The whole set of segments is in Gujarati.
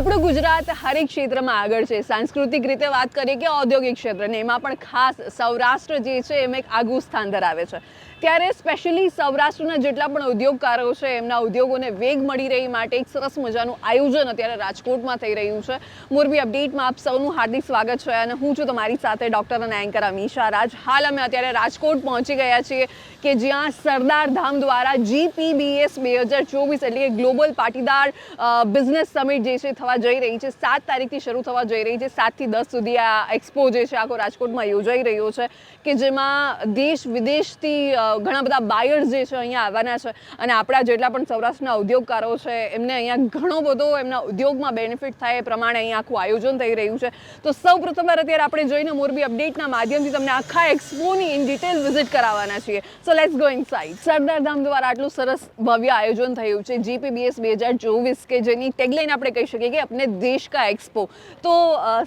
આપણું ગુજરાત હરેક ક્ષેત્રમાં આગળ છે. સાંસ્કૃતિક રીતે વાત કરીએ કે ઔદ્યોગિક ક્ષેત્રને. એમાં પણ ખાસ સૌરાષ્ટ્ર જે છે એમાં એક આગવું સ્થાન ધરાવે છે. ત્યારે સ્પેશિયલી સૌરાષ્ટ્રના જેટલા પણ ઉદ્યોગકારો છે, એમના ઉદ્યોગોને વેગ મળી રહી માટે એક સરસ મજાનું આયોજન અત્યારે રાજકોટમાં થઈ રહ્યું છે. મોરબી અપડેટમાં આપ સૌનું હાર્દિક સ્વાગત છે અને હું છું તમારી સાથે ડૉક્ટર અને એન્કર અમીશા રાજ. હાલ અમે અત્યારે રાજકોટ પહોંચી ગયા છીએ કે જ્યાં સરદાર ધામ દ્વારા જીપીબીએસ બે હજાર ચોવીસ એટલે ગ્લોબલ પાટીદાર બિઝનેસ સમિટ જે છે થવા જઈ રહી છે. સાત તારીખથી શરૂ થવા જઈ રહી છે. સાતથી દસ સુધી આ એક્સપો જે છે આખો રાજકોટમાં યોજાઈ રહ્યો છે. કે જેમાં દેશ વિદેશથી ઘણા બધા બાયર્સ જે છે અહીંયા આવવાના છે. અને આપણા જેટલા પણ સૌરાષ્ટ્રના ઉદ્યોગકારો છે, એમને અહીંયા ઘણો બધો એમના ઉદ્યોગમાં બેનિફિટ થાય એ પ્રમાણે અહીંયા આખું આયોજન થઈ રહ્યું છે. તો સૌ પ્રથમવાર અત્યારે આપણે જોઈને મોરબી અપડેટના માધ્યમથી તમને આખા એક્સપોની ઇન ડિટેલ વિઝિટ કરાવવાના છીએ. સો લેટ્સ ગો સરદાર ધામ દ્વારા આટલું સરસ ભવ્ય આયોજન થયું છે. જીપીબીએસ બે હજાર ચોવીસ કે જેની ટેગલાઇન આપણે કહી શકીએ કે અપને દેશ કા એક્સપો તો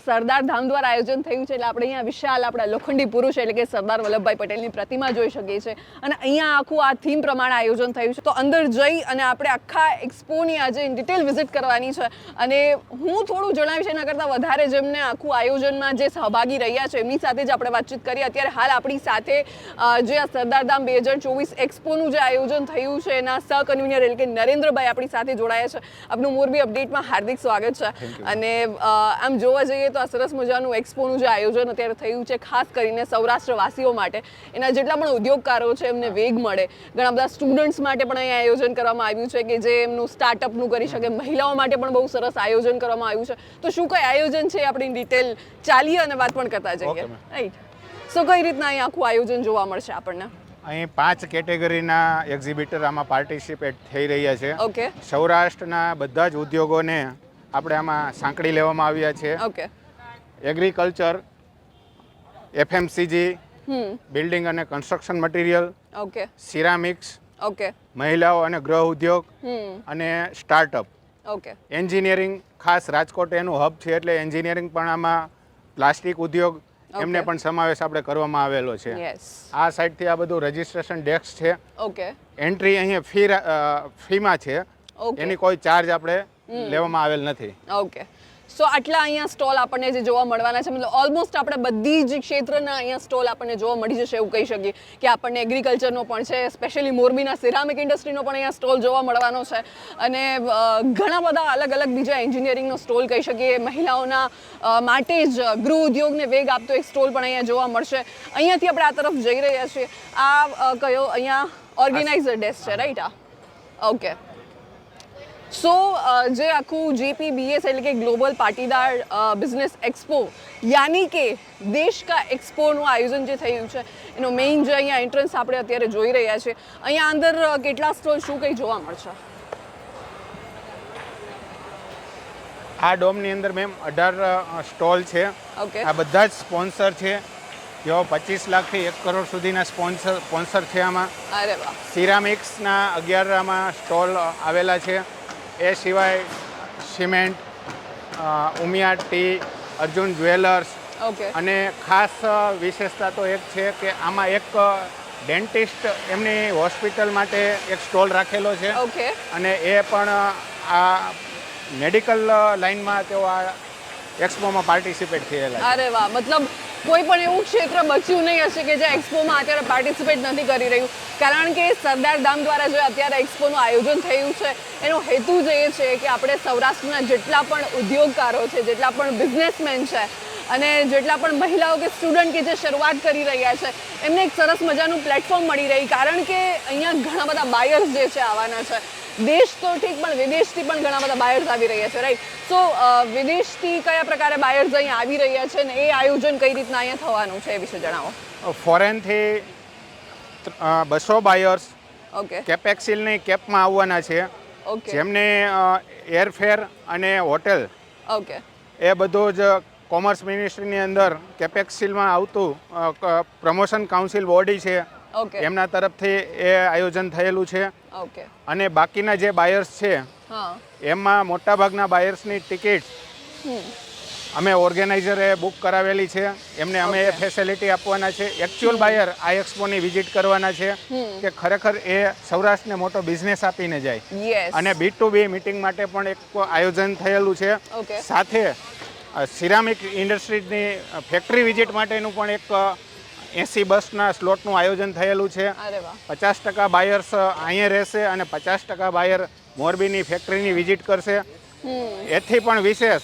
સરદાર ધામ દ્વારા આયોજન થયું છે એટલે આપણે અહીંયા વિશાલ, આપણા લોખંડી પુરુષ એટલે કે સરદાર વલ્લભભાઈ પટેલની પ્રતિમા જોઈ શકીએ છીએ. અને અહીંયા આખું આ થીમ પ્રમાણે આયોજન થયું છે. તો અંદર જઈ અને આપણે આખા એક્સપોની આજે ડિટેલ વિઝિટ કરવાની છે. અને હું થોડું જણાવીશ એના કરતાં વધારે જેમને આખું આયોજનમાં જે સહભાગી રહ્યા છે એમની સાથે જ આપણે વાતચીત કરીએ. અત્યારે હાલ આપણી સાથે જે આ સરદારધામ બે હજાર ચોવીસ એક્સપોનું જે આયોજન થયું છે એના સહ કન્વીનર એટલે કે નરેન્દ્રભાઈ આપણી સાથે જોડાયા છે. આપનું મોરબી અપડેટમાં હાર્દિક સ્વાગત છે. અને આમ જોવા જઈએ તો આ સરસ મજાનું એક્સપોનું જે આયોજન અત્યારે થયું છે ખાસ કરીને સૌરાષ્ટ્રવાસીઓ માટે. એના જેટલા પણ ઉદ્યોગકારો છે એમને વેગ મળે. ઘણા બધા સ્ટુડન્ટ્સ માટે પણ અહીંયા આયોજન કરવામાં આવ્યું છે કે જે એમનું સ્ટાર્ટઅપનું કરી શકે. મહિલાઓ માટે પણ બહુ સરસ આયોજન કરવામાં આવ્યું છે. તો શું કઈ આયોજન છે આપણી ડિટેલ ચાલીએ અને વાત પણ કરતા જઈએ. રાઈટ સો કઈ રીતના અહીંયા આખું આયોજન જોવા મળશે આપણને? અહીં પાંચ કેટેગરીના એક્ઝિબિટર આમાં પાર્ટિસિપેટ થઈ રહ્યા છે. ઓકે સૌરાષ્ટ્રના બધા જ ઉદ્યોગોને આપણે આમાં સાંકળી લેવામાં આવ્યા છે. ઓકે એગ્રીકલ્ચર એફએમસીજી બિલ્ડિંગ અને construction material okay ceramics okay મહિલાઓ અને ગૃહ ઉદ્યોગ અને સ્ટાર્ટઅપ ઓકે એન્જિનિયરિંગ ખાસ રાજકોટ એનું હબ છે એટલે એન્જિનિયરિંગ પણ આમાં પ્લાસ્ટિક ઉદ્યોગ એમને પણ સમાવેશ આપણે કરવામાં આવેલો છે. આ સાઈડથી આ બધું રજીસ્ટ્રેશન ડેસ્ક છે. ઓકે એન્ટ્રી અહીંયા ફી ફીમાં છે. એની કોઈ ચાર્જ આપણે લેવામાં આવેલ નથી. ઓકે સો આટલા અહીંયા સ્ટોલ આપણને જે જોવા મળવાના છે મતલબ ઓલમોસ્ટ આપણે બધી જ ક્ષેત્રના અહીંયા સ્ટોલ આપણને જોવા મળી જશે એવું કહી શકીએ કે આપણને એગ્રીકલ્ચરનો પણ છે સ્પેશિયલી મોરબીના સિરામિક ઇન્ડસ્ટ્રીનો પણ અહીંયા સ્ટોલ જોવા મળવાનો છે. અને ઘણા બધા અલગ અલગ બીજા એન્જિનિયરિંગનો સ્ટોલ કહી શકીએ. મહિલાઓના માટે જ ગૃહ ઉદ્યોગને વેગ આપતો એક સ્ટોલ પણ અહીંયા જોવા મળશે. અહીંયાથી આપણે આ તરફ જઈ રહ્યા છીએ. આ કયો? અહીંયા ઓર્ગેનાઇઝર ડેસ્ક છે રાઈટ આ. ઓકે સો જે આખું જેપીબીએસ એટલે કે ગ્લોબલ પાટીદાર બિઝનેસ એક્સપો યાની કે દેશ કા એક્સપોનું આયોજન જે થયું છે એનો મેઇન જે અહીંયા એન્ટ્રન્સ આપણે અત્યારે જોઈ રહ્યા છે અહીંયા અંદર કેટલા સ્ટોલ શું કંઈ જોવા મળશે? આ ડોમની અંદર મેમ અઢાર સ્ટોલ છે. ઓકે આ બધા જ સ્પોન્સર છે. જેઓ પચીસ લાખથી એક કરોડ સુધીના સ્પોન્સર સ્પોન્સર છે આમાં. સિરામિક્સના અગિયાર આમાં સ્ટોલ આવેલા છે. એ સિવાય cement Umiya T Arjun jewellers okay અને ખાસ વિશેષતા તો એક છે કે આમાં એક ડેન્ટિસ્ટ એમની હોસ્પિટલ માટે એક સ્ટોલ રાખેલો છે. ઓકે અને એ પણ આ મેડિકલ લાઇનમાં તેઓ આ એક્સપોમાં પાર્ટિસિપેટ થયેલા અરે વાહ મતલબ કોઈ પણ એવું ક્ષેત્ર બચ્યું નહીં હશે કે જે એક્સપોમાં અત્યારે પાર્ટિસિપેટ નથી કરી રહ્યું. કારણ કે સરદાર ધામ દ્વારા જે અત્યારે એક્સપોનું આયોજન થયું છે, એનો હેતુ જ એ છે કે આપણે સૌરાષ્ટ્રના જેટલા પણ ઉદ્યોગકારો છે, જેટલા પણ બિઝનેસમેન છે, અને જેટલા પણ મહિલાઓ કે સ્ટુડન્ટ કે જે શરૂઆત કરી રહ્યા છે, એમને એક સરસ મજાનું પ્લેટફોર્મ મળી રહી. કારણ કે અહીંયા ઘણા બધા બાયર્સ જે છે, આવવાના છે. દેશ તો ઠીક પણ વિદેશથી પણ ઘણા બધા બાયર્સ આવી રહ્યા છે રાઈટ સો વિદેશથી કયા પ્રકારે બાયર્સ અહીંયા આવી રહ્યા છે ને એ આયોજન કઈ રીતના અહીંયા થવાનું છે એ વિશે જણાવો. ફોરેનથી બસો બાયર્સ ઓકે કેપેક્સિલની કેપમાં આવવાના છે. ઓકે જેમને એરફેર અને હોટેલ ઓકે એ બધું જ કોમર્સ મિનિસ્ટ્રીની અંદર કેપેક્સિલમાં આવતું પ્રમોશન કાઉન્સિલ બોડી છે. ઓકે એમના તરફથી એ આયોજન થયેલું છે. ઓકે અને બાકીના જે બાયર્સ છે એમાં મોટાભાગના બાયર્સની ટિકિટ અમે ઓર્ગેનાઇઝરે બુક કરાવેલી છે. એમને અમે એ. ફેસિલિટી આપવાના છે. એકચ્યુઅલ બાયર આ એક્સપોની વિઝિટ કરવાના છે કે ખરેખર એ સૌરાષ્ટ્રને મોટો બિઝનેસ આપીને જાય. અને બી ટુ બી મિટિંગ માટે પણ એક આયોજન થયેલું છે. સાથે સિરામિક ઇન્ડસ્ટ્રીઝની ફેક્ટરી વિઝિટ માટેનું પણ એક એસી બસના સ્લોટનું આયોજન થયેલું છે. પચાસ ટકા બાયર્સ અહીંયા રહેશે અને પચાસ ટકા બાયર મોરબીની ફેક્ટરીની વિઝિટ કરશે. એથી પણ વિશેષ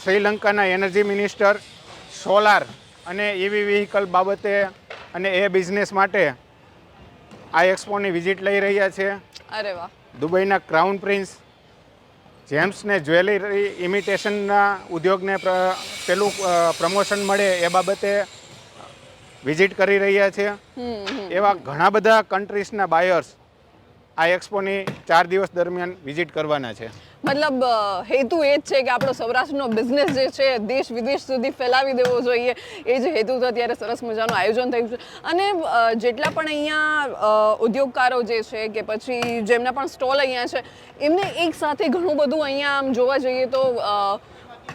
શ્રીલંકાના એનર્જી મિનિસ્ટર સોલાર અને ઇવી વ્હીકલ બાબતે અને એ બિઝનેસ માટે આ એક્સપોની વિઝિટ લઈ રહ્યા છે. અરે વાહ. દુબઈના ક્રાઉન પ્રિન્સ જેમ્સને જ્વેલરી ઇમિટેશનના ઉદ્યોગને પેલું પ્રમોશન મળે એ બાબતે વિઝિટ કરી રહ્યા છે. એવા ઘણા બધા કન્ટ્રીઝના બાયર્સ આ એક્સપોની ચાર દિવસ દરમિયાન વિઝિટ કરવાના છે. મતલબ હેતુ એ જ છે કે આપણો સૌરાષ્ટ્રનો બિઝનેસ જે છે દેશ વિદેશ સુધી ફેલાવી દેવો જોઈએ. એ જ હેતુ તો ત્યારે સરસ મજાનું આયોજન થયું છે. અને જેટલા પણ અહીંયા ઉદ્યોગકારો જે છે કે પછી જેમના પણ સ્ટોલ અહીંયા છે એમને એક સાથે ઘણું બધું અહીંયા આમ જોવા જઈએ તો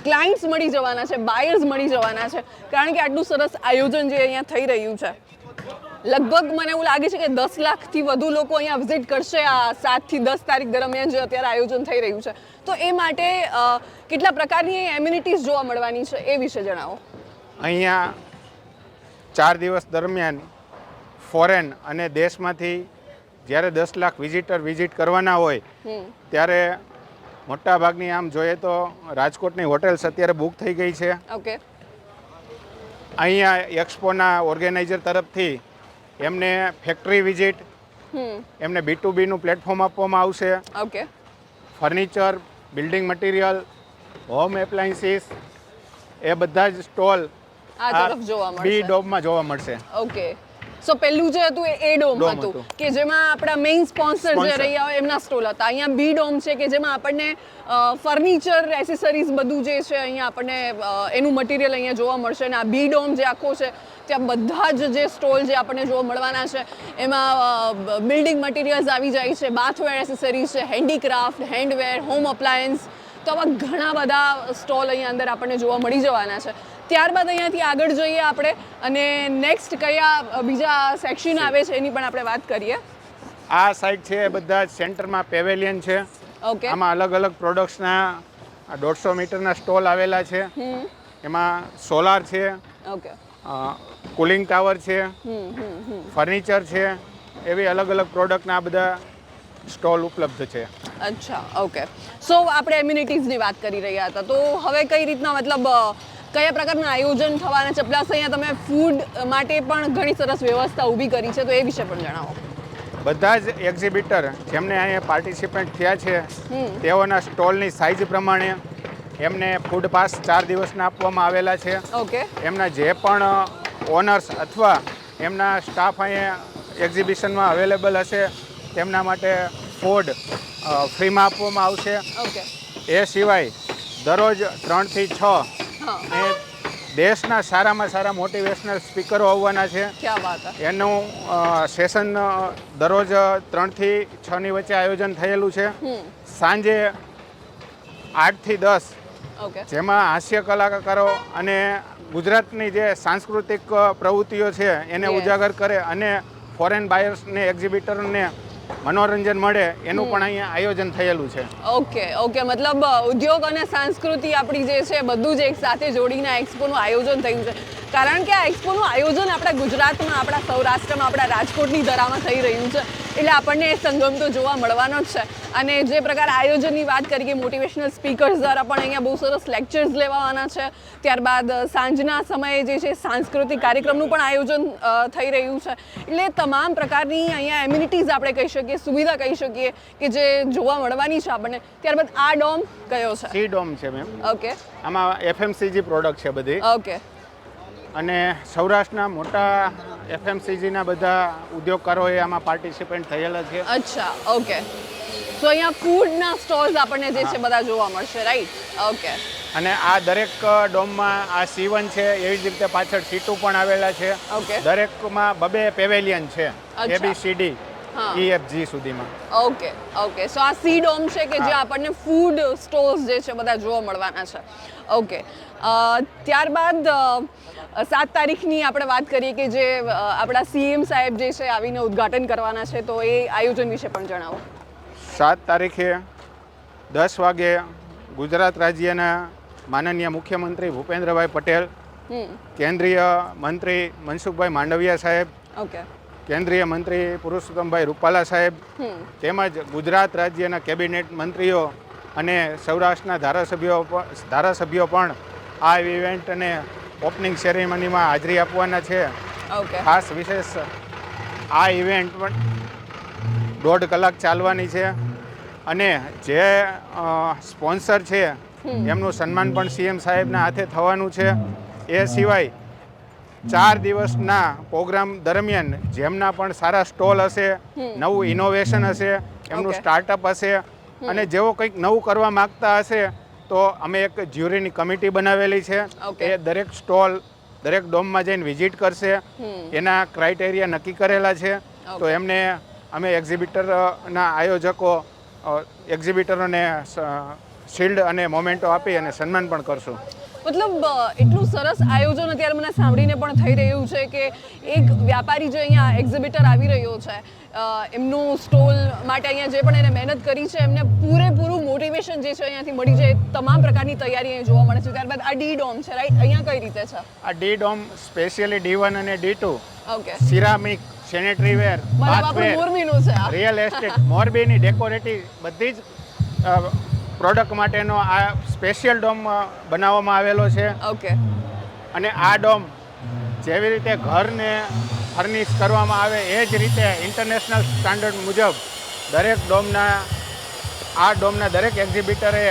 ક્લાયન્ટ્સ મળી જવાના છે બાયર્સ મળી જવાના છે. કારણ કે આટલું સરસ આયોજન જે અહીંયા થઈ રહ્યું છે. લગભગ મને એવું લાગે છે કે દસ લાખથી વધુ લોકો અહીંયા વિઝિટ કરશે આ સાતથી દસ તારીખ દરમિયાન જે અત્યારે આયોજન થઈ રહ્યું છે. તો એ માટે કેટલા પ્રકારની એમ્યુનિટીઝ જોવા મળવાની છે એ વિશે જણાવો. અહીંયા ચાર દિવસ દરમિયાન ફોરેન અને દેશમાંથી જ્યારે દસ લાખ વિઝિટર વિઝિટ કરવાના હોય ત્યારે મોટા ભાગની આમ જોઈએ તો રાજકોટની હોટેલ્સ અત્યારે બુક થઈ ગઈ છે. ઓકે અહીંયા એક્સપોના ઓર્ગેનાઇઝર તરફથી એમને ફેક્ટરી વિઝિટ એમને બી ટુ બીનું પ્લેટફોર્મ આપવામાં આવશે. Okay furniture building material home appliances એ બધા જ સ્ટોલ આ તરફ જોવા બી ડોબમાં જોવા મળશે. ઓકે સો પહેલું જે હતું એ એ ડોમ હતું. કે જેમાં આપણા મેઇન સ્પોન્સર જે રહ્યા હોય એમના સ્ટોલ હતા. અહીંયા બી ડોમ છે કે જેમાં આપણને ફર્નિચર એસેસરીઝ બધું જે છે અહીંયા આપણને એનું મટીરિયલ અહીંયા જોવા મળશે. અને આ બી ડોમ જે આખો છે ત્યાં બધા જ જે સ્ટોલ જે આપણને જોવા મળવાના છે એમાં બિલ્ડિંગ મટીરિયલ્સ આવી જાય છે બાથવેર એસેસરીઝ છે હેન્ડીક્રાફ્ટ હેન્ડવેર હોમ અપ્લાયન્સ તો આવા ઘણા બધા સ્ટોલ અહીંયા અંદર આપણને જોવા મળી જવાના છે. ત્યારબાદ અહીંયાથી આગળ જઈએ આપણે. અને નેક્સ્ટ કયા બીજા સેક્શન આવે છે એની પણ આપણે વાત કરીએ. આ સાઈડ છે બધા સેન્ટરમાં પેવેલિયન છે. ઓકે આમાં અલગ અલગ પ્રોડક્ટ્સના દોઢસો મીટરના સ્ટોલ આવેલા છે. એમાં સોલાર છે. ઓકે કુલિંગ ટાવર છે. ફર્નિચર છે. એવી અલગ અલગ પ્રોડક્ટના આ બધા સ્ટોલ ઉપલબ્ધ છે. અચ્છા ઓકે સો આપણે એમ્યુનિટીઝની વાત કરી રહ્યા હતા. તો હવે કઈ રીતના મતલબ કયા પ્રકારના આયોજન થવાના છે? પ્લસ અહીંયા તમે ફૂડ માટે પણ ઘણી સરસ વ્યવસ્થા ઊભી કરી છે તો એ વિશે પણ જણાવો. બધા જ એક્ઝિબિટર જેમને અહીંયા પાર્ટિસિપેન્ટ થયા છે તેઓના સ્ટોલની સાઇઝ પ્રમાણે એમને ફૂડ પાસ ચાર દિવસના આપવામાં આવેલા છે. ઓકે. એમના જે પણ ઓનર્સ અથવા એમના સ્ટાફ અહીંયા એક્ઝિબિશનમાં અવેલેબલ હશે તેમના માટે ફૂડ ફ્રીમાં આપવામાં આવશે. ઓકે. એ સિવાય દરરોજ ત્રણથી છ એ દેશના સારામાં સારા મોટિવેશનલ સ્પીકરો આવવાના છે. એનું સેશન દરરોજ ત્રણથી છની વચ્ચે આયોજન થયેલું છે. સાંજે આઠથી દસ જેમાં હાસ્ય કલાકારો અને ગુજરાતની જે સાંસ્કૃતિક પ્રવૃત્તિઓ છે એને ઉજાગર કરે અને ફોરેન બાયર્સને એક્ઝિબિટરને મનોરંજન મળે એનું પણ અહીંયા આયોજન થયેલું છે. ઓકે ઓકે મતલબ ઉદ્યોગ અને સંસ્કૃતિ આપણી જે છે બધું જ એક સાથે જોડીને આ એક્સપોનું આયોજન થયું છે. કારણ કે આ એક્સપોનું આયોજન આપણા ગુજરાતમાં આપણા સૌરાષ્ટ્રમાં આપણા રાજકોટની ધરામાં થઈ રહ્યું છે. એટલે આપણને એ સંગમ તો જોવા મળવાનો જ છે. અને જે પ્રકાર આયોજનની વાત કરીએ મોટિવેશનલ સ્પીકર્સ દ્વારા પણ અહીંયા બહુ સરસ લેક્ચર્સ લેવાના છે. ત્યારબાદ સાંજના સમયે જે છે સાંસ્કૃતિક કાર્યક્રમનું પણ આયોજન થઈ રહ્યું છે. એટલે તમામ પ્રકારની અહીંયા એમ્યુનિટીઝ આપણે કહી શકીએ સુવિધા કહી શકીએ કે જે જોવા મળવાની છે આપણને. ત્યારબાદ આ ડોમ કયો છે? સી ડોમ છે મેમ. ઓકે આમાં એફએમસીજી પ્રોડક્ટ છે બધી. ઓકે અને સૌરાષ્ટ્રના મોટા એફએમસીજીના બધા ઉદ્યોગકારોએ આમાં પાર્ટિસિપેન્ટ થયેલા છે અચ્છા ઓકે તો અહીંયા ફૂડના સ્ટોલ્સ આપણને જે છે બધા જોવા મળશે રાઈટ ઓકે અને આ દરેક ડોમમાં આ સીવન છે એવી જ રીતે પાછળ સીટુ પણ આવેલા છે. દરેકમાં બબે પેવેલિયન છે. એબીસીડી. ઈએફજી સુધીમાં. ઓકે ઓકે સો આ સી ડોમ છે કે જે આપણને ફૂડ સ્ટોર્સ જે છે બધા જોવા મળવાના છે. ઓકે ત્યારબાદ સાત તારીખની આપણે વાત કરીએ કે જે આપણા સીએમ સાહેબ જે છે આવીને ઉદ્ઘાટન કરવાના છે તો એ આયોજન વિશે પણ જણાવો. સાત તારીખે દસ વાગે ગુજરાત રાજ્યના માનનીય મુખ્યમંત્રી ભૂપેન્દ્રભાઈ પટેલ કેન્દ્રીય મંત્રી મનસુખભાઈ માંડવિયા સાહેબ ઓકે કેન્દ્રીય મંત્રી પુરુષોત્તમભાઈ રૂપાલા સાહેબ તેમજ ગુજરાત રાજ્યના કેબિનેટ મંત્રીઓ અને સૌરાષ્ટ્રના ધારાસભ્યો ધારાસભ્યો પણ આ ઇવેન્ટને ઓપનિંગ સેરેમનીમાં હાજરી આપવાના છે. ખાસ વિશેષ આ ઇવેન્ટ પણ દોઢ કલાક ચાલવાની છે અને જે સ્પોન્સર છે એમનું સન્માન પણ સીએમ સાહેબના હાથે થવાનું છે. એ સિવાય ચાર દિવસના પ્રોગ્રામ દરમિયાન જેમના પણ સારા સ્ટોલ હશે નવું ઇનોવેશન હશે એમનું સ્ટાર્ટઅપ હશે અને જેઓ કંઈક નવું કરવા માગતા હશે તો અમે એક જ્યુરીની કમિટી બનાવેલી છે. એ દરેક સ્ટોલ દરેક ડોમમાં જઈને વિઝિટ કરશે. એના ક્રાઇટેરિયા નક્કી કરેલા છે. તો એમને અમે એક્ઝિબિટરના આયોજકો એક્ઝિબિટરોને શિલ્ડ અને મોમેન્ટો આપી અને સન્માન પણ કરશું. મતલબ એટલું સરસ આયોજન અત્યારે મને સાંભળીને પણ થઈ રહ્યું છે કે એક વ્યાપારી જે અહીંયા એક્ઝિબિટર આવી રહ્યો છે એમનું સ્ટોલ માટે અહીંયા જે પણ એને મહેનત કરી છે એમને પૂરેપૂરું મોટિવેશન જે છે અહીંયાથી મળી જાય તમામ પ્રકારની તૈયારી અહીં જોવા મળે છે. ત્યારબાદ આ ડી ડોમ છે રાઈટ અહીંયા કઈ રીતે છે? આ D dome specially D one અને D two okay ceramic sanitary ware છે રિયલ એસ્ટેટ મોરબીની ડેકોરેટિવ બધી જ પ્રોડક્ટ માટેનો આ સ્પેશિયલ ડોમ બનાવવામાં આવેલો છે. ઓકે. અને આ ડોમ જેવી રીતે ઘરને ફર્નિશ કરવામાં આવે એ જ રીતે ઇન્ટરનેશનલ સ્ટાન્ડર્ડ મુજબ દરેક ડોમના આ ડોમના દરેક એક્ઝિબિટરે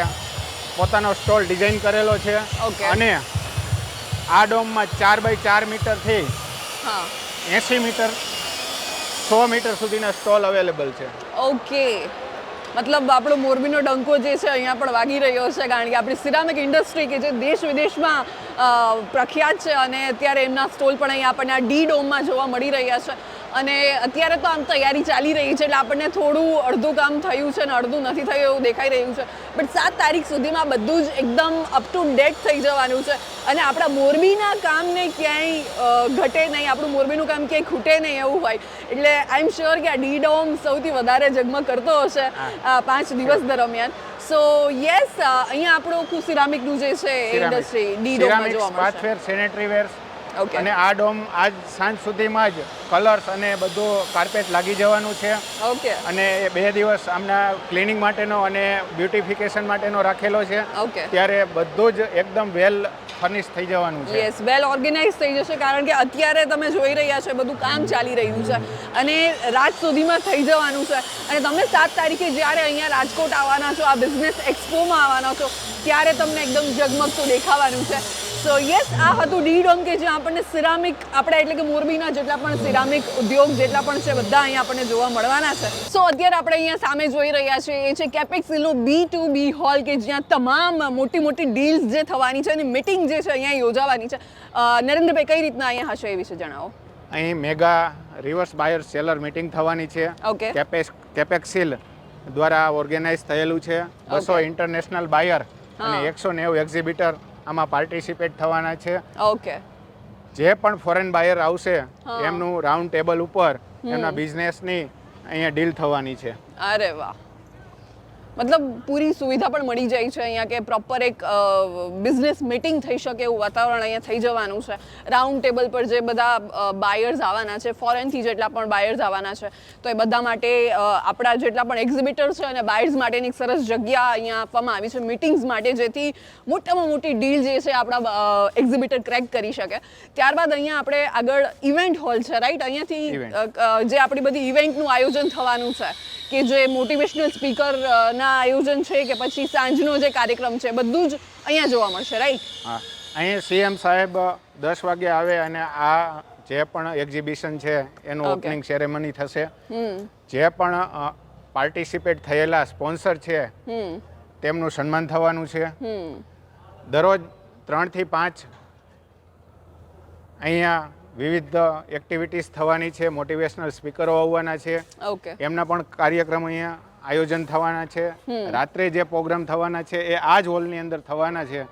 પોતાનો સ્ટોલ ડિઝાઇન કરેલો છે. અને આ ડોમમાં ચાર બાય ચાર મીટરથી એંસી મીટર સો મીટર સુધીના સ્ટોલ અવેલેબલ છે. ઓકે. મતલબ આપણો મોરબીનો ડંકો જે છે અહીંયા પણ વાગી રહ્યો છે, કારણ કે આપણી સિરામિક ઇન્ડસ્ટ્રી કે જે દેશ વિદેશમાં પ્રખ્યાત છે અને અત્યારે એમના સ્ટોલ પણ અહીંયા આપણને આ ડી ડોમમાં જોવા મળી રહ્યા છે. અને અત્યારે તો આમ તૈયારી ચાલી રહી છે એટલે આપણને થોડું અડધું કામ થયું છે ને અડધું નથી થયું એવું દેખાઈ રહ્યું છે. બટ સાત તારીખ સુધીમાં બધું જ એકદમ અપ ટુ ડેટ થઈ જવાનું છે. અને આપણા મોરબીના કામને ક્યાંય ઘટે નહીં. આપણું મોરબીનું કામ ક્યાંય ખૂટે નહીં એવું હોય. એટલે આઈ એમ શ્યોર કે આ ડી ડોમ સૌથી વધારે જગમગ કરતો હશે આ પાંચ દિવસ દરમિયાન. સો યસ અહીંયા આપણું સિરામિકનું જે છે ઇન્ડસ્ટ્રી ડી ડોમમાં જોવા મળશે. સેનેટરી વેર્સ ઓકે અને આ ડોમ આજ સાંજ સુધીમાં જ કલર્સ અને બધું કાર્પેટ લાગી જવાનું છે. ઓકે અને બે દિવસ આમના ક્લિનિંગ માટેનો અને બ્યુટિફિકેશન માટેનો રાખેલો છે. ઓકે ત્યારે બધું જ એકદમ વેલ ફર્નિશ થઈ જવાનું છે. યસ વેલ ઓર્ગેનાઇઝ થઈ જશે કારણ કે અત્યારે તમે જોઈ રહ્યા છો બધું કામ ચાલી રહ્યું છે. અને રાત સુધીમાં થઈ જવાનું છે. અને તમે સાત તારીખે જ્યારે અહીંયા રાજકોટ આવવાના છો આ બિઝનેસ એક્સપોમાં આવવાના છો ત્યારે તમને એકદમ ઝગમગતું દેખાવાનું છે. સો યસ આ હતું ડી ડોંગ કે જ્યાં આપણને સિરામિક આપણા એટલે કે મોરબીના જેટલા પણ સિરામિક ઉદ્યોગ જેટલા પણ છે બધા અહીંયા આપણને જોવા મળવાના છે. સો અત્યારે આપણે અહીંયા સામે જોઈ રહ્યા છીએ એ છે કેપેક્સિલનું બી ટુ બી હોલ કે જ્યાં તમામ મોટી મોટી ડીલ્સ જે થવાની છે અને મિટિંગ જે છે અહીંયા યોજાવાની છે. નરેન્દ્રભાઈ કઈ રીતના અહીંયા હશે એ વિશે જણાવો. અહીં mega reverse buyer seller meeting થવાની છે. ઓકે કેપેક્સિલ દ્વારા ઓર્ગેનાઇઝ થયેલું છે. બસો ઇન્ટરનેશનલ બાયર અને. એકસો નેવું એક્ઝિબિટર આમાં પાર્ટિસિપેટ થવાના છે. ઓકે જે પણ ફોરેન બાયર આવશે એમનું રાઉન્ડ ટેબલ ઉપર એમના બિઝનેસની અહીંયા ડીલ થવાની છે. અરે વાહ. મતલબ પૂરી સુવિધા પણ મળી જાય છે અહીંયા કે પ્રોપર એક બિઝનેસ મીટિંગ થઈ શકે એવું વાતાવરણ અહીંયા થઈ જવાનું છે. રાઉન્ડ ટેબલ પર જે બધા બાયર્સ આવવાના છે ફોરેનથી જેટલા પણ બાયર્સ આવવાના છે તો એ બધા માટે આપણા જેટલા પણ એક્ઝિબિટર છે અને બાયર્સ માટેની સરસ જગ્યા અહીંયા આપવામાં આવી છે મિટિંગ્સ માટે જેથી મોટામાં મોટી ડીલ જે છે આપણા એક્ઝિબિટર ક્રેક કરી શકે. ત્યારબાદ અહીંયા આપણે આગળ ઇવેન્ટ હોલ છે રાઈટ અહીંયાથી જે આપણી બધી ઇવેન્ટનું આયોજન થવાનું છે કે જે મોટિવેશનલ સ્પીકર ના આયોજન છે કે પછી સાંજનો જે કાર્યક્રમ છે બધું જ અહીંયા જોવા મળશે રાઈટ હા અહીંયા સીએમ સાહેબ દસ વાગે આવે અને આ જે પણ એક્ઝિબિશન છે એનું. ઓપનિંગ સેરેમની થશે. જે પણ પાર્ટિસિપેટ થયેલા સ્પોન્સર છે તેમનું સન્માન થવાનું છે. દરરોજ દરરોજ ત્રણથી પાંચ અહીંયા વિવિધ એક્ટિવિટીઝ થવાની છે મોટિવેશનલ સ્પીકરો આવવાના છે. એમના પણ કાર્યક્રમ અહીંયા આયોજન થવાના છે. રાત્રે જે પ્રોગ્રામ થવાના છે એ આ જ હોલની અંદર થવાના છે.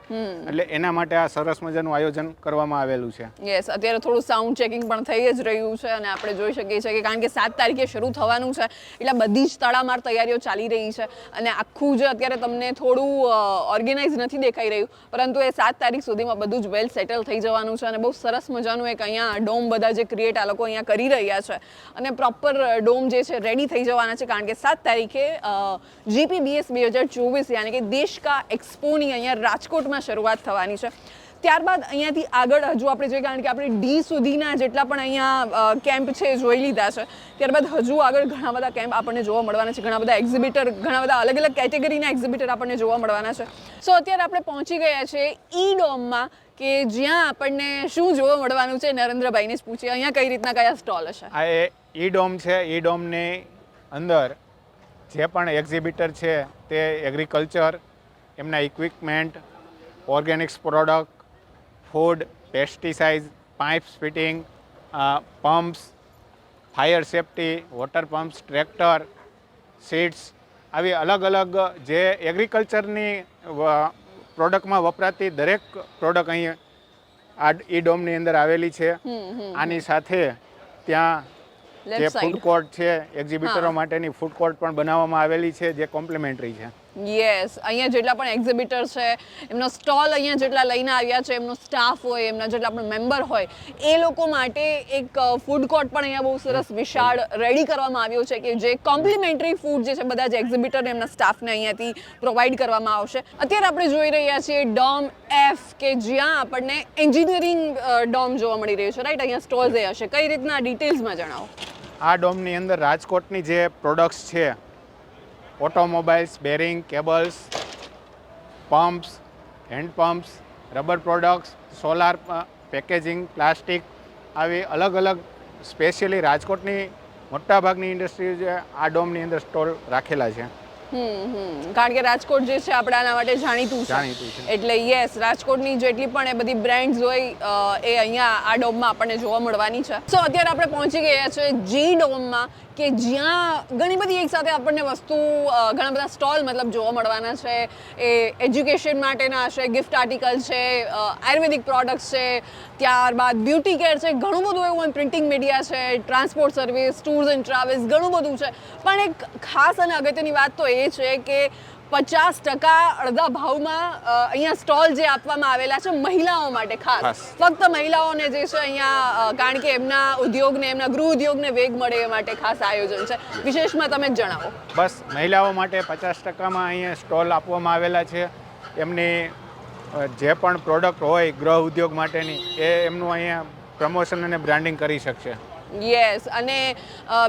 એટલે એના માટે આ સરસ મજાનું આયોજન કરવામાં આવેલું છે. યસ અત્યારે થોડું સાઉન્ડ ચેકિંગ પણ થઈ જ રહ્યું છે અને આપણે જોઈ શકીએ છીએ કે કારણ કે સાત તારીખે શરૂ થવાનું છે એટલે બધી જ તડામાર તૈયારીઓ ચાલી રહી છે અને આખું જે અત્યારે તમને થોડું ઓર્ગેનાઇઝ નથી દેખાઈ રહ્યું પરંતુ એ સાત તારીખ સુધીમાં બધું જ વેલ સેટલ થઈ જવાનું છે અને બહુ સરસ મજાનું એક અહીંયા ડોમ બધા જે ક્રિએટ આ લોકો અહીંયા કરી રહ્યા છે અને પ્રોપર ડોમ જે છે રેડી થઈ જવાના છે કારણ કે સાત તારીખે જીપીબીએસ બે હજાર ચોવીસ યાની કે દેશ કા એક્સપોની અહીંયા રાજકોટમાં શરૂઆત થવાની છે. ત્યારબાદ અહીંયાથી આગળ હજુ આપણે જોઈએ, કારણ કે આપણે ડી સુધીના જેટલા પણ અહીંયા કેમ્પ છે, જોઈ લીધા છે. ત્યારબાદ હજુ આગળ ઘણા બધા કેમ્પ આપણને જોવા મળવાના છે. ઘણા બધા એક્ઝિબિટર, ઘણા બધા અલગ અલગ કેટેગરીના એક્ઝિબિટર આપણને જોવા મળવાના છે. સો, અત્યારે આપણે પહોંચી ગયા છે ઈ ડોમમાં કે જ્યાં આપણને શું જોવા મળવાનું છે, નરેન્દ્રભાઈને જ પૂછીએ. અહીંયા કઈ રીતના કયા સ્ટોલ હશે? આ એ ઈ ડોમ છે. ઈ ડોમની અંદર જે પણ એક્ઝિબિટર છે તે એગ્રીકલ્ચર એમના equipment organics product food pesticide pipes fitting pumps fire safety water pumps tractor seeds આવી અલગ અલગ જે એગ્રીકલ્ચરની પ્રોડક્ટમાં વપરાતી દરેક પ્રોડક્ટ અહીં આ ઈ ડોમની અંદર આવેલી છે. આની સાથે ત્યાં જે ફૂડ કોર્ટ છે એક્ઝિબિટરો માટેની ફૂડ કોર્ટ પણ બનાવવામાં આવેલી છે જે કોમ્પ્લિમેન્ટરી છે. યસ અહીંયા જેટલા પણ એક્ઝિબિટર છે, એમનો સ્ટોલ અહીંયા જેટલા લઈને આવ્યા છે, એમનો સ્ટાફ હોય, એમના જેટલા પણ મેમ્બર હોય, એ લોકો માટે એક ફૂડ કોર્ટ પણ અહીંયા બહુ સરસ વિશાળ રેડી કરવામાં આવ્યો છે કે જે કોમ્પ્લિમેન્ટરી ફૂડ જે છે, બધા જ એક્ઝિબિટર એમના સ્ટાફને અહીંયાથી પ્રોવાઈડ કરવામાં આવશે. અત્યારે આપણે જોઈ રહ્યા છીએ ડોમ એફ કે જ્યાં આપણને એન્જિનિયરિંગ ડોમ જોવા મળી રહ્યું છે. રાઈટ અહીંયા સ્ટોલ્સ એ હશે. કઈ રીતના ડિટેલ્સમાં જણાવો? આ ડોમની અંદર રાજકોટની જે પ્રોડક્ટ્સ છે automobiles bearing cables pumps hand pumps rubber products solar packaging plastic આવી અલગ અલગ સ્પેશિયલી રાજકોટની મોટાભાગની ઇન્ડસ્ટ્રી જે આ ડોમની અંદર સ્ટોલ રાખેલા છે. કારણ કે રાજકોટ જે છે આપણે આના માટે જાણીતું છે. એટલે યસ રાજકોટની જેટલી પણ એ બધી બ્રાન્ડ્સ હોય એ અહીંયા આ ડોમમાં આપણને જોવા મળવાની છે. સો અત્યારે આપણે પહોંચી ગયા છે જી ડોમમાં કે જ્યાં ઘણી બધી એકસાથે આપણને વસ્તુ ઘણા બધા સ્ટોલ મતલબ જોવા મળવાના છે. એ એજ્યુકેશન માટેના છે ગિફ્ટ આર્ટિકલ છે આયુર્વેદિક પ્રોડક્ટ્સ છે ત્યારબાદ બ્યુટી કેર છે ઘણું બધું એવું પ્રિન્ટિંગ મીડિયા છે transport service tours and travels ઘણું બધું છે. પણ એક ખાસ અને અગત્યની વાત તો એ છે કે પચાસ ટકા અડધા ભાવમાં અહીંયા સ્ટોલ જે આપવામાં આવેલા છે મહિલાઓ માટે ખાસ. ફક્ત મહિલાઓને જે છે અહીંયા કારણ કે એમના ઉદ્યોગને એમના ગૃહ ઉદ્યોગને વેગ મળે એ માટે ખાસ આયોજન છે. વિશેષમાં તમે જણાવો. બસ મહિલાઓ માટે પચાસ ટકામાં અહીંયા સ્ટોલ આપવામાં આવેલા છે. એમની જે પણ પ્રોડક્ટ હોય ગૃહ ઉદ્યોગ માટેની, એ એમનું અહીંયા પ્રમોશન અને બ્રાન્ડિંગ કરી શકશે. યસ અને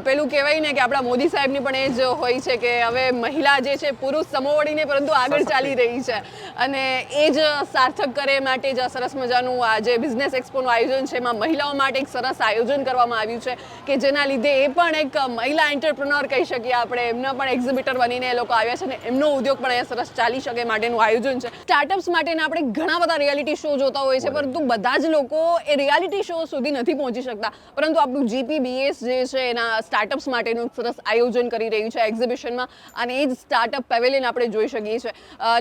પેલું કહેવાય ને કે આપણા મોદી સાહેબની પણ એ જ હોય છે કે હવે મહિલા જે છે પુરુષ સમોવડીને પરંતુ આગળ ચાલી રહી છે. અને એ જ સાર્થક કરે માટે જ સરસ મજાનું આ જે બિઝનેસ એક્સપોનું આયોજન છે એમાં મહિલાઓ માટે એક સરસ આયોજન કરવામાં આવ્યું છે કે જેના લીધે એ પણ એક મહિલા એન્ટરપ્રનોર કહી શકીએ આપણે. એમના પણ એક્ઝિબિટર બનીને એ લોકો આવ્યા છે અને એમનો ઉદ્યોગ પણ અહીંયા સરસ ચાલી શકે માટેનું આયોજન છે. સ્ટાર્ટઅપ્સ માટેના આપણે ઘણા બધા રિયાલિટી શો જોતા હોય છે પરંતુ બધા જ લોકો એ રિયાલિટી શો સુધી નથી પહોંચી શકતા. પરંતુ આપણું જીપીબીએસ જે છે એના સ્ટાર્ટઅપ્સ માટેનું સરસ આયોજન કરી રહ્યું છે એક્ઝિબિશનમાં અને એ જ સ્ટાર્ટઅપ પેવેલિયન આપણે જોઈ શકીએ છીએ.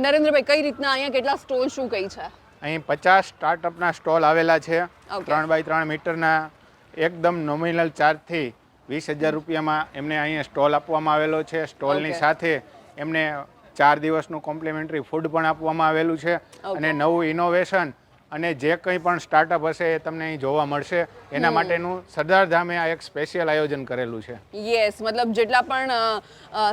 નરેન્દ્રભાઈ કઈ રીતના અહીંયા કેટલા સ્ટોલ શું કઈ છે? અહીં પચાસ સ્ટાર્ટઅપના સ્ટોલ આવેલા છે. ત્રણ બાય ત્રણ મીટરના એકદમ નોમિનલ ચાર્જથી વીસ હજાર રૂપિયામાં એમને અહીંયા સ્ટોલ આપવામાં આવેલો છે. સ્ટોલની સાથે એમને ચાર દિવસનું કોમ્પ્લિમેન્ટરી ફૂડ પણ આપવામાં આવેલું છે. અને નવું ઇનોવેશન અને જે કંઈ પણ સ્ટાર્ટઅપ હશે એ તમને અહીં જોવા મળશે. એના માટેનું સરદાર ધામે આ એક સ્પેશિયલ આયોજન કરેલું છે. યસ મતલબ જેટલા પણ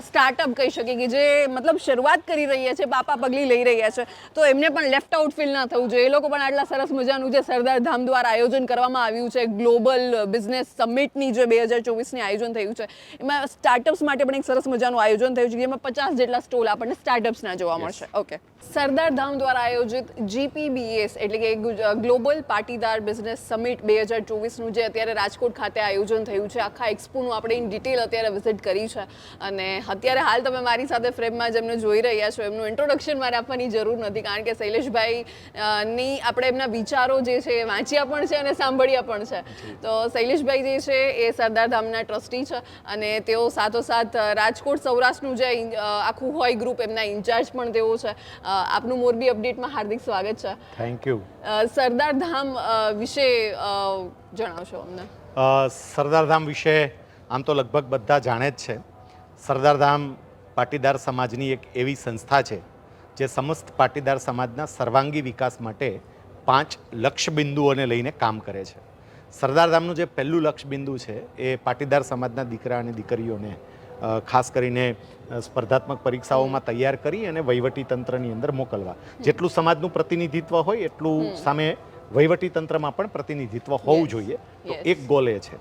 સ્ટાર્ટઅપ કહી શકીએ કે જે મતલબ શરૂઆત કરી રહ્યા છે પાપા પગલી લઈ રહ્યા છે તો એમને પણ લેફ્ટ આઉટ ફીલ ના થવું જોઈએ. એ લોકો પણ આટલા સરસ મજાનું જે સરદાર ધામ દ્વારા આયોજન કરવામાં આવ્યું છે ગ્લોબલ બિઝનેસ સમિટની જે બે હજાર ચોવીસની આયોજન થયું છે એમાં સ્ટાર્ટઅપ્સ માટે પણ એક સરસ મજાનું આયોજન થયું છે જેમાં પચાસ જેટલા સ્ટોલ આપણને સ્ટાર્ટઅપ્સના જોવા મળશે. ઓકે સરદાર ધામ દ્વારા આયોજિત જીપીબીએસ એટલે કે ગ્લોબલ પાટીદાર બિઝનેસ સમિટ બે હજાર ચોવીસનું, જે અત્યારે રાજકોટ ખાતે આયોજન થયું છે. આખા એક્સપોનું આપણે ઇન ડિટેલ અત્યારે વિઝિટ કરી છે. અને અત્યારે હાલ તમે મારી સાથે ફ્રેમમાં જેમને જોઈ રહ્યા છો, એમનું ઇન્ટ્રોડક્શન મારે આપવાની જરૂર નથી, કારણ કે શૈલેષભાઈ ની આપણે એમના વિચારો જે છે એ વાંચ્યા પણ છે અને સાંભળ્યા પણ છે. તો શૈલેષભાઈ જે છે એ સરદાર ધામના ટ્રસ્ટી છે અને તેઓ સાથોસાથ રાજકોટ સૌરાષ્ટ્રનું જે આખું હોય ગ્રુપ એમના ઇન્ચાર્જ પણ તેઓ છે. આપનું મોરબી અપડેટમાં હાર્દિક સ્વાગત છે. થેન્ક યુ સરદાર ધામ વિશે જણાવશો અમને. સરદારધામ વિશે આમ તો લગભગ બધા જાણે જ છે. સરદારધામ પાટીદાર સમાજની એક એવી સંસ્થા છે જે સમસ્ત પાટીદાર સમાજના સર્વાંગી વિકાસ માટે પાંચ લક્ષ્ય બિંદુઓને લઈને કામ કરે છે. સરદારધામનું જે પહેલું લક્ષ્ય બિંદુ છે એ પાટીદાર સમાજના દીકરા અને દીકરીઓને ખાસ કરીને સ્પર્ધાત્મક પરીક્ષાઓમાં તૈયાર કરી અને વહીવટી તંત્રની અંદર મોકલવા. જેટલું સમાજનું પ્રતિનિધિત્વ હોય એટલું સામે વહીવટી તંત્રમાં પણ પ્રતિનિધિત્વ હોવું જોઈએ. તો એક ગોલ એ છે.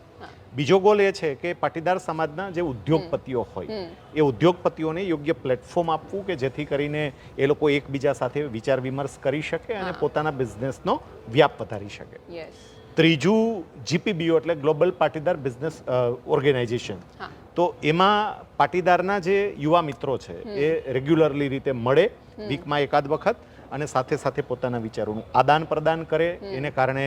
બીજો ગોલ એ છે કે પાટીદાર સમાજના જે ઉદ્યોગપતિઓ હોય એ ઉદ્યોગપતિઓને યોગ્ય પ્લેટફોર્મ આપવું કે જેથી કરીને એ લોકો એકબીજા સાથે વિચાર વિમર્શ કરી શકે અને પોતાના બિઝનેસનો વ્યાપ વધારી શકે. ત્રીજું જીપીબીઓ એટલે ગ્લોબલ પાટીદાર બિઝનેસ ઓર્ગેનાઇઝેશન તો એમાં પાટીદારના જે યુવા મિત્રો છે એ રેગ્યુલરલી રીતે મળે વીકમાં એકાદ વખત અને સાથે સાથે પોતાના વિચારોનું આદાન પ્રદાન કરે. એને કારણે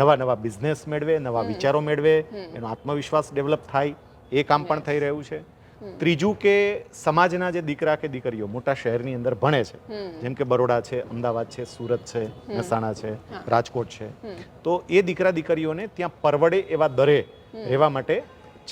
નવા નવા બિઝનેસ મેળવે નવા વિચારો મેળવે એનો આત્મવિશ્વાસ ડેવલપ થાય. એ કામ પણ થઈ રહ્યું છે. ત્રીજું કે સમાજના જે દીકરા કે દીકરીઓ મોટા શહેરની અંદર ભણે છે. જેમ કે બરોડા છે અમદાવાદ છે સુરત છે મહેસાણા છે રાજકોટ છે. તો એ દીકરા દીકરીઓને ત્યાં પરવડે એવા દરે રહેવા માટે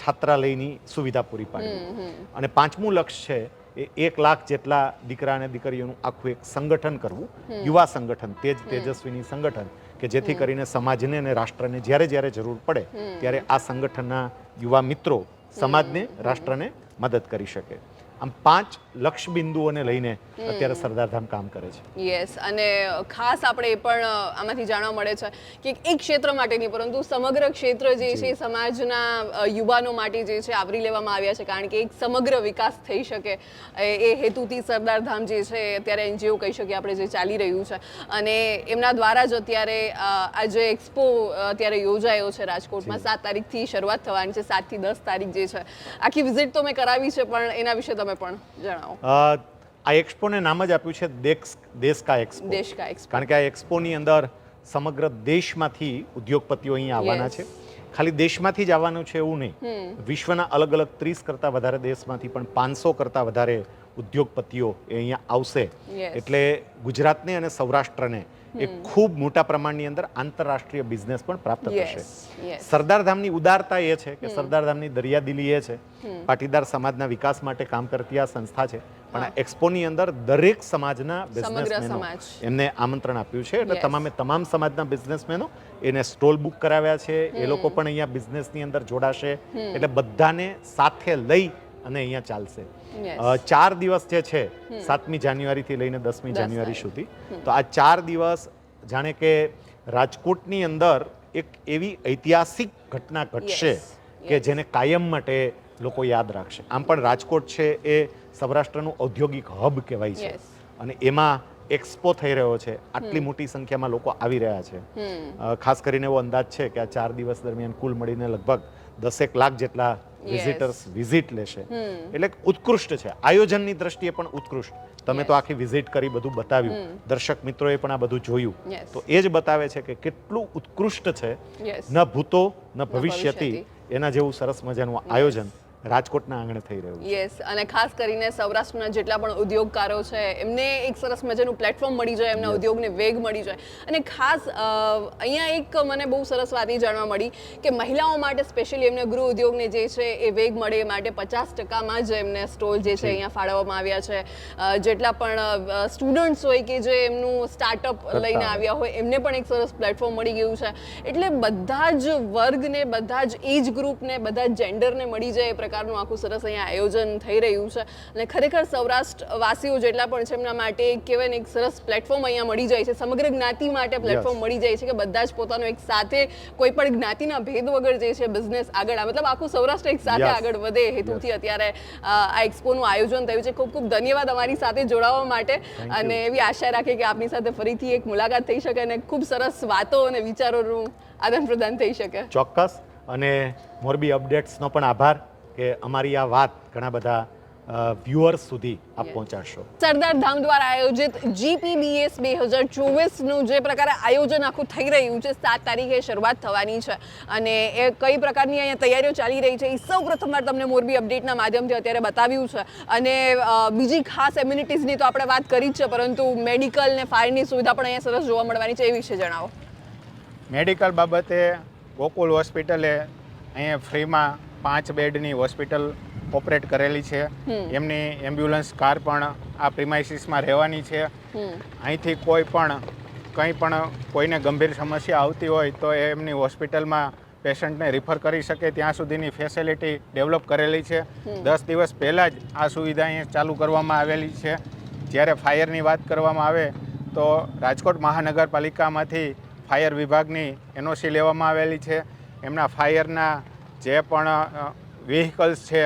છાત્રાલયની સુવિધા પૂરી પાડવી અને પાંચમું લક્ષ્ય છે એ એક લાખ જેટલા દીકરા અને દીકરીઓનું આખું એક સંગઠન કરવું. યુવા સંગઠન તેજ તેજસ્વીની સંગઠન કે જેથી કરીને સમાજને અને રાષ્ટ્રને જ્યારે જ્યારે જરૂર પડે ત્યારે આ સંગઠનના યુવા મિત્રો સમાજને રાષ્ટ્રને મદદ કરી શકે. આમ પાંચ લક્ષ બિંદુઓને લઈને અત્યારે સરદારધામ કામ કરે છે. યસ અને ખાસ આપણે એ પણ આમાંથી જાણવા મળે છે કે એક ક્ષેત્ર માટે નહીં પરંતુ સમગ્ર ક્ષેત્ર જે છે એ સમાજના યુવાનો માટે જે છે આવરી લેવામાં આવ્યા છે કારણ કે એક સમગ્ર વિકાસ થઈ શકે એ એ હેતુથી સરદારધામ જે છે અત્યારે એનજીઓ કહી શકીએ આપણે જે ચાલી રહ્યું છે. અને એમના દ્વારા જ અત્યારે આ જે એક્સપો અત્યારે યોજાયો છે રાજકોટમાં સાત તારીખથી શરૂઆત થવાની છે સાતથી દસ તારીખ જે છે. આખી વિઝિટ તો મેં કરાવી છે પણ એના વિશે તમે પણ જણાવો. આ એક્સપોને નામ જ આપ્યું છે દેશ દેશ કા એક્સપો. દેશ કા એક્સપો. કારણ કે આ એક્સપોની અંદર સમગ્ર દેશમાંથી ઉદ્યોગપતિઓ અહીં આવવાના છે. ખાલી દેશમાંથી જ આવવાનું છે એવું નહીં. વિશ્વના અલગ અલગ ત્રીસ કરતાં વધારે દેશમાંથી પણ પાંચસો કરતાં વધારે ઉદ્યોગપતિઓ એ અહીંયા આવશે. એટલે ગુજરાતને અને સૌરાષ્ટ્રને એ ખૂબ મોટા પ્રમાણની અંદર આંતરરાષ્ટ્રીય બિઝનેસ પણ પ્રાપ્ત થશે. સરદારધામની ઉદારતા એ છે કે સરદારધામની દરિયાદિલી એ છે. પાટીદાર સમાજના વિકાસ માટે કામ કરતી આ સંસ્થા છે. પણ આ એક્સપોની અંદર દરેક સમાજના બિઝનેસમેનો એમને આમંત્રણ આપ્યું છે. એટલે તમામે તમામ સમાજના બિઝનેસમેનો એને સ્ટોલ બુક કરાવ્યા છે. એ લોકો પણ અહીંયા બિઝનેસની અંદર જોડાશે. એટલે બધાને સાથે લઈ અને અહીંયા ચાલશે. ચાર દિવસ જે છે સાતમી જાન્યુઆરીથી લઈને દસમી જાન્યુઆરી સુધી તો આ ચાર દિવસ જાણે કે રાજકોટની અંદર એક એવી ઐતિહાસિક ઘટના ઘટશે કે જેને કાયમ માટે લોકો યાદ રાખશે. આમ પણ રાજકોટ છે એ સૌરાષ્ટ્રનું ઔદ્યોગિક હબ કહેવાય છે. અને એમાં એક્સપો થઈ રહ્યો છે. આટલી મોટી સંખ્યામાં લોકો આવી રહ્યા છે. ખાસ કરીને એવો અંદાજ છે કે આ ચાર દિવસ દરમિયાન કુલ મળીને લગભગ દસેક લાખ જેટલા. વિઝિટર્સ વિઝિટ લેશે. એટલે ઉત્કૃષ્ટ છે. આયોજનની દ્રષ્ટિએ પણ ઉત્કૃષ્ટ. તમે તો આખી વિઝિટ કરી બધું બતાવ્યું. દર્શક મિત્રોએ પણ આ બધું જોયું. તો એ જ બતાવે છે કે કેટલું ઉત્કૃષ્ટ છે. ન ભૂતો ન ભવિષ્યથી. એના જેવું સરસ મજાનું આયોજન. રાજકોટના આંગણે થઈ રહ્યું છે. યસ અને ખાસ કરીને સૌરાષ્ટ્રના જેટલા પણ ઉદ્યોગકારો છે એમને એક સરસ મજાનું પ્લેટફોર્મ મળી જાય એમના ઉદ્યોગને વેગ મળી જાય. અને ખાસ અહીંયા એક મને બહુ સરસ વાત એ જાણવા મળી કે મહિલાઓ માટે સ્પેશિયલી એમને ગૃહ ઉદ્યોગને જે છે એ વેગ મળે એ માટે પચાસ ટકામાં જ એમને સ્ટોલ જે છે અહીંયા ફાળવવામાં આવ્યા છે. જેટલા પણ સ્ટુડન્ટ્સ હોય કે જે એમનું સ્ટાર્ટઅપ લઈને આવ્યા હોય એમને પણ એક સરસ પ્લેટફોર્મ મળી ગયું છે. એટલે બધા જ વર્ગને બધા જ એજ ગ્રુપને બધા જ જેન્ડરને મળી જાય પ્રકારનું આખું સરસ અહીંયા આયોજન થઈ રહ્યું છે. અને ખરેખર સૌરાષ્ટ્રવાસીઓ જેટલા પણ છે એમના માટે કહેવાય ને એક સરસ પ્લેટફોર્મ અહીંયા મળી જાય છે. સમગ્ર જ્ઞાતિ માટે પ્લેટફોર્મ મળી જાય છે કે બધા જ પોતાનો એક સાથે કોઈ પણ જ્ઞાતિના ભેદ વગર જે છે બિઝનેસ આગળ આવે મતલબ આખું સૌરાષ્ટ્ર એક સાથે આગળ વધે હેતુથી અત્યારે આ એક્સપોનું આયોજન થયું છે. ખૂબ ખૂબ ધન્યવાદ અમારી સાથે જોડાવા માટે. અને એવી આશા રાખીએ કે આપની સાથે ફરીથી એક મુલાકાત થઈ શકે અને ખૂબ સરસ વાતો અને વિચારોનું આદાન પ્રદાન થઈ શકે. ચોક્કસ. અને મોરબી અપડેટ્સનો પણ આભાર. કે અમારી આ વાત ઘણા બધા વ્યુઅર્સ સુધી આપ પહોંચાડશો. સરદાર ધામ દ્વારા આયોજિત જીપીબીએસ બે હજાર ચોવીસનું જે પ્રકારે આયોજન આખું થઈ રહ્યું છે સાત તારીખે શરૂઆત થવાની છે. અને એ કઈ પ્રકારની અહીંયા તૈયારીઓ ચાલી રહી છે એ સૌ પ્રથમવાર તમને મોરબી અપડેટના માધ્યમથી અત્યારે બતાવ્યું છે. અને બીજી ખાસ એમ્યુનિટીઝની તો આપણે વાત કરી જ છે પરંતુ મેડિકલ ને ફાયરની સુવિધા પણ અહીંયા સરસ જોવા મળવાની છે એ વિશે જણાવો. મેડિકલ બાબતે ગોકુલ હોસ્પિટલે અહીંયા ફ્રીમાં પાંચ બેડની હોસ્પિટલ ઓપરેટ કરેલી છે. એમની એમ્બ્યુલન્સ કાર પણ આ પ્રિમાઇસીસમાં રહેવાની છે. અહીંથી કોઈ પણ કંઈ પણ કોઈને ગંભીર સમસ્યા આવતી હોય તો એ એમની હોસ્પિટલમાં પેશન્ટને રિફર કરી શકે. ત્યાં સુધીની ફેસિલિટી ડેવલપ કરેલી છે. દસ દિવસ પહેલાં જ આ સુવિધા અહીંયા ચાલુ કરવામાં આવેલી છે. જ્યારે ફાયરની વાત કરવામાં આવે તો રાજકોટ મહાનગરપાલિકામાંથી ફાયર વિભાગની એનઓસી લેવામાં આવેલી છે. એમના ફાયરના જે પણ વ્હીકલ્સ છે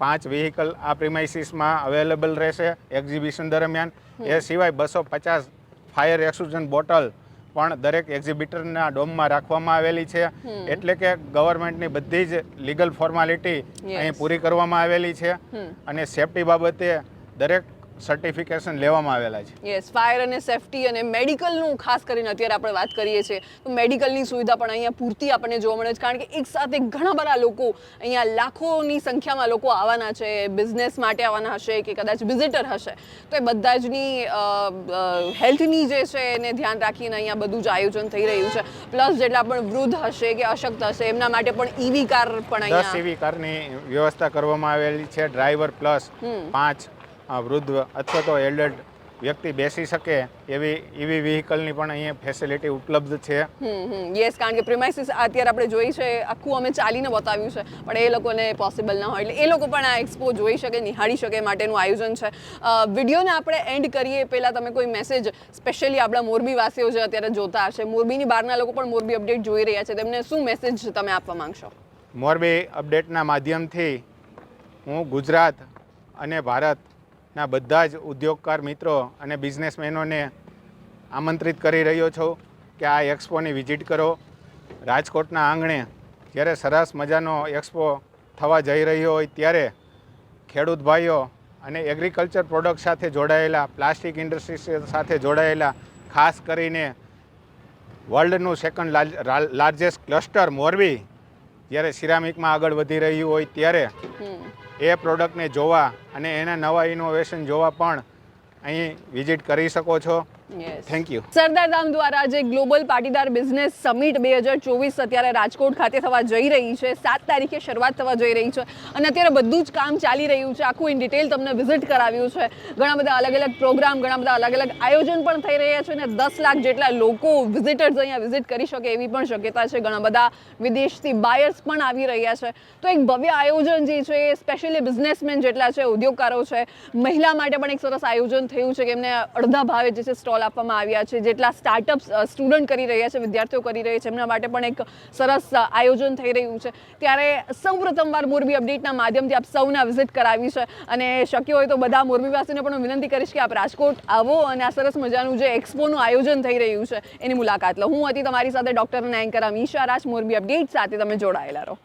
પાંચ વ્હીકલ આ પ્રિમાઇસીસમાં અવેલેબલ રહેશે એક્ઝિબિશન દરમિયાન. એ સિવાય બસો પચાસ ફાયર એક્સુઝન બોટલ પણ દરેક એક્ઝિબિટરના ડોમમાં રાખવામાં આવેલી છે. એટલે કે ગવર્મેન્ટની બધી જ લીગલ ફોર્માલિટી અહીં પૂરી કરવામાં આવેલી છે. અને સેફટી બાબતે દરેક સર્ટિફિકેશન લેવામાં આવેલા છે. યસ ફાયર અને સેફટી અને મેડિકલનું ખાસ કરીને અત્યારે આપણે વાત કરીએ છીએ તો મેડિકલની સુવિધા પણ અહીંયા પૂરતી આપણને જોવા મળે છે કારણ કે એક સાથે ઘણા બધા લોકો અહીંયા લાખોની સંખ્યામાં લોકો આવવાના છે બિઝનેસ માટે આવવાના હશે કે કદાચ વિઝિટર હશે. તો એ બધા જની હેલ્થની જે છે એને ધ્યાન રાખીને અહીંયા બધું જ આયોજન થઈ રહ્યું છે. પ્લસ જેટલા પણ વૃદ્ધ હશે કે અશક્ત હશે એમના માટે પણ ઈવી કાર પણ અહીંયા ઈવી કારની વ્યવસ્થા કરવામાં આવેલી છે ડ્રાઈવર પ્લસ પાંચ વૃદ્ધ અથવા તો એલ્ડર્ડ વ્યક્તિ બેસી શકે એવી એવી વ્હીકલની પણ અહીંયા ફેસિલિટી ઉપલબ્ધ છે. યસ કારણ કે પ્રિમાઇસીસ અત્યારે આપણે જોઈ છે આખું અમે ચાલીને બતાવ્યું છે. પણ એ લોકોને પોસિબલ ના હોય. એટલે એ લોકો પણ આ એક્સપો જોઈ શકે નિહાળી શકે માટેનું આયોજન છે. વિડીયોને આપણે એન્ડ કરીએ. પહેલાં તમે કોઈ મેસેજ સ્પેશિયલી આપણા મોરબીવાસીઓ જે અત્યારે જોતા હશે મોરબીની બહારના લોકો પણ મોરબી અપડેટ જોઈ રહ્યા છે. તેમને શું મેસેજ તમે આપવા માંગશો? મોરબી અપડેટના માધ્યમથી હું ગુજરાત અને ભારતના બધા જ ઉદ્યોગકાર મિત્રો અને બિઝનેસમેનોને આમંત્રિત કરી રહ્યો છું કે આ એક્સપોની વિઝિટ કરો. રાજકોટના આંગણે જ્યારે સરસ મજાનો એક્સપો થવા જઈ રહ્યો હોય ત્યારે ખેડૂત ભાઈઓ અને એગ્રીકલ્ચર પ્રોડક્ટ સાથે જોડાયેલા, પ્લાસ્ટિક ઇન્ડસ્ટ્રી સાથે જોડાયેલા, ખાસ કરીને વર્લ્ડનું સેકન્ડ લાર્જેસ્ટ ક્લસ્ટર મોરબી જ્યારે સિરામિકમાં આગળ વધી રહ્યું હોય ત્યારે એ પ્રોડક્ટને જોવા અને એના નવા ઇનોવેશન જોવા પણ અહીં વિઝિટ કરી શકો છો. થેન્ક યુ સરદાર ધામ દ્વારા જે ગ્લોબલ પાટીદાર બિઝનેસ સમિટ બે હજાર ચોવીસ અત્યારે રાજકોટ ખાતે થવા જઈ રહી છે. સાત તારીખે શરૂઆત થવા જઈ રહી છે અને અત્યારે બધું જ કામ ચાલી રહ્યું છે. આખું ઇન ડિટેલ તમને વિઝિટ કરાવ્યું છે. ઘણા બધા અલગ અલગ પ્રોગ્રામ ઘણા બધા અલગ અલગ આયોજન પણ થઈ રહ્યા છે અને દસ લાખ જેટલા લોકો વિઝિટર્સ અહીંયા વિઝિટ કરી શકે એવી પણ શક્યતા છે. ઘણા બધા વિદેશથી બાયર્સ પણ આવી રહ્યા છે. તો એક ભવ્ય આયોજન જે છે એ સ્પેશિયલી બિઝનેસમેન જેટલા છે ઉદ્યોગકારો છે મહિલા માટે પણ એક સરસ આયોજન થયું છે કે એમને અડધા ભાવે જે છે સ્ટોલ આપવામાં આવ્યા છે, જેટલા સ્ટાર્ટઅપ્સ સ્ટુડન્ટ કરી રહ્યા છે, વિદ્યાર્થીઓ કરી રહ્યા છે, એમના માટે પણ એક સરસ આયોજન થઈ રહ્યું છે. ત્યારે સૌ પ્રથમવાર મોરબી અપડેટના માધ્યમથી આપ સૌના વિઝિટ કરાવી છે. અને શક્ય હોય તો બધા મોરબીવાસીને પણ હું વિનંતી કરીશ કે આપ રાજકોટ આવો અને આ સરસ મજાનું જે એક્સપોનું આયોજન થઈ રહ્યું છે, એની મુલાકાત લો. હું હતી તમારી સાથે ડૉક્ટર અને એન્કર અમીશા રાજ. મોરબી અપડેટ સાથે તમે જોડાયેલા રહો.